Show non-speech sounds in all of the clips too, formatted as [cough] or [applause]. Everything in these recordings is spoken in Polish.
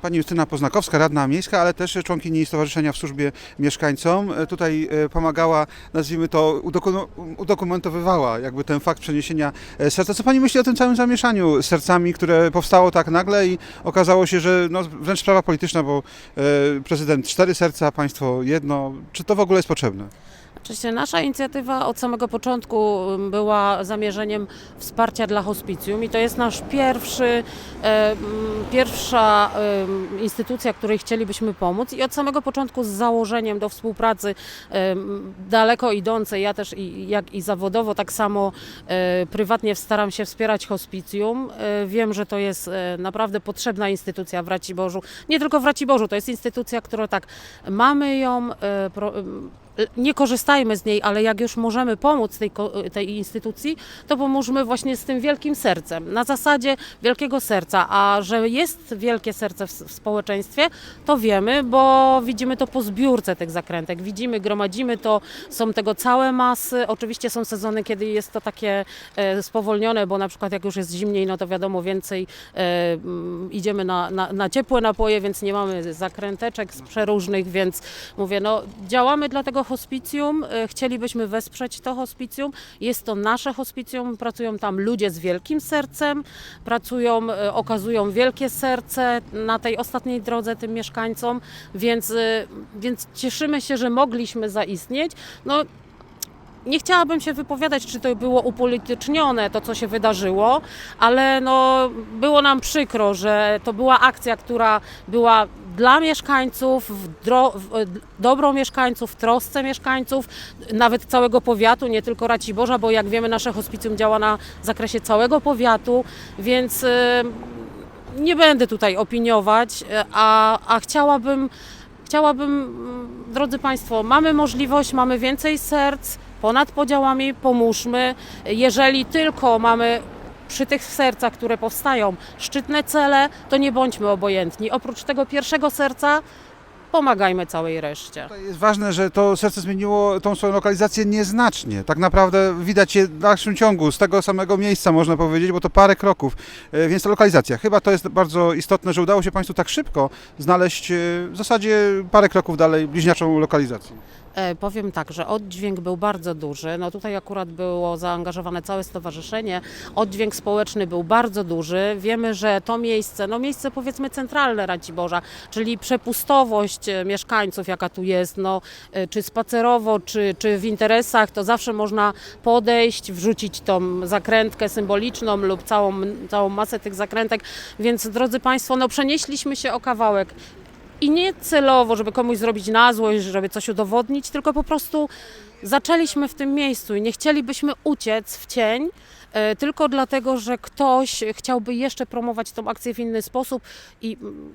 Pani Justyna Poznakowska, radna miejska, ale też członkini Stowarzyszenia w Służbie Mieszkańcom. E, Tutaj e, pomagała, nazwijmy to, udoku- udokumentowywała jakby ten fakt przeniesienia e, serca. Co Pani myśli o tym całym zamieszaniu z sercami, które powstało tak nagle i okazało się, że no, wręcz sprawa polityczna, bo prezydent cztery serca, państwo jedno. Czy to w ogóle jest potrzebne? Oczywiście nasza inicjatywa od samego początku ym, była zamierzeniem wsparcia dla hospicjum i to jest nasz pierwszy, e, mm, pierwsza em, instytucja, której chcielibyśmy pomóc i od samego początku z założeniem do współpracy em, daleko idącej, ja też i, jak i zawodowo, tak samo e, prywatnie staram się wspierać hospicjum. E, Wiem, że to jest e, naprawdę potrzebna instytucja w Raciborzu. Nie tylko w Raciborzu, to jest instytucja, która tak, mamy ją, e, pro, em, nie korzystajmy z niej, ale jak już możemy pomóc tej, tej instytucji, to pomóżmy właśnie z tym wielkim sercem. Na zasadzie wielkiego serca, a że jest wielkie serce w, w społeczeństwie, to wiemy, bo widzimy to po zbiórce tych zakrętek. Widzimy, gromadzimy to, są tego całe masy. Oczywiście są sezony, kiedy jest to takie e, spowolnione, bo na przykład jak już jest zimniej, no to wiadomo, więcej e, mm, idziemy na, na, na ciepłe napoje, więc nie mamy zakręteczek z przeróżnych, więc mówię, no działamy dla tego hospicjum, e, chcielibyśmy wesprzeć to hospicjum, jest to nasze hospicjum, pracują tam ludzie z wielkim sercem, pracują, e, okazują wielkie serce na tej ostatniej drodze tym mieszkańcom, więc, e, więc cieszymy się, że mogliśmy zaistnieć. No, nie chciałabym się wypowiadać, czy to było upolitycznione, to co się wydarzyło, ale no, było nam przykro, że to była akcja, która była dla mieszkańców, w dro, w dobrą mieszkańców, w trosce mieszkańców, nawet całego powiatu, nie tylko Raciborza, bo jak wiemy nasze hospicjum działa na zakresie całego powiatu, więc y, nie będę tutaj opiniować, y, a, a chciałabym, chciałabym, mm, drodzy Państwo, mamy możliwość, mamy więcej serc, ponad podziałami pomóżmy. Jeżeli tylko mamy przy tych sercach, które powstają, szczytne cele, to nie bądźmy obojętni. Oprócz tego pierwszego serca pomagajmy całej reszcie. Tutaj jest ważne, że to serce zmieniło tą swoją lokalizację nieznacznie. Tak naprawdę widać je w dalszym ciągu, z tego samego miejsca można powiedzieć, bo to parę kroków. E, Więc ta lokalizacja. Chyba to jest bardzo istotne, że udało się Państwu tak szybko znaleźć e, w zasadzie parę kroków dalej bliźniaczą lokalizację. E, Powiem tak, że oddźwięk był bardzo duży. No tutaj akurat było zaangażowane całe stowarzyszenie. Oddźwięk społeczny był bardzo duży. Wiemy, że to miejsce, no miejsce powiedzmy centralne Raciborza, czyli przepustowość e, mieszkańców, jaka tu jest, no e, czy spacerowo, czy, czy w interesach, to zawsze można podejść, wrzucić tą zakrętkę symboliczną lub całą, całą masę tych zakrętek. Więc drodzy Państwo, no przenieśliśmy się o kawałek i nie celowo, żeby komuś zrobić na złość, żeby coś udowodnić, tylko po prostu zaczęliśmy w tym miejscu i nie chcielibyśmy uciec w cień. e, Tylko dlatego, że ktoś chciałby jeszcze promować tą akcję w inny sposób i mm,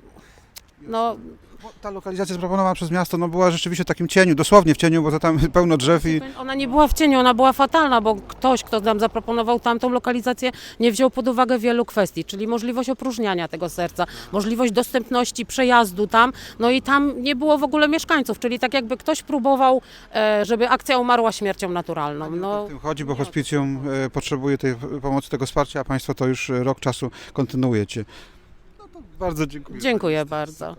no, Bo Ta lokalizacja zaproponowana przez miasto no, była rzeczywiście w takim cieniu, dosłownie w cieniu, bo to tam [laughs] pełno drzew i ona nie była w cieniu, ona była fatalna, bo ktoś, kto nam zaproponował tamtą lokalizację, nie wziął pod uwagę wielu kwestii, czyli możliwość opróżniania tego serca, możliwość dostępności przejazdu tam, no i tam nie było w ogóle mieszkańców, czyli tak jakby ktoś próbował, e, żeby akcja umarła śmiercią naturalną. No, No, w tym chodzi, bo o hospicjum e, potrzebuje tej pomocy, tego wsparcia, a Państwo to już e, rok czasu kontynuujecie. Bardzo dziękuję. Dziękuję bardzo.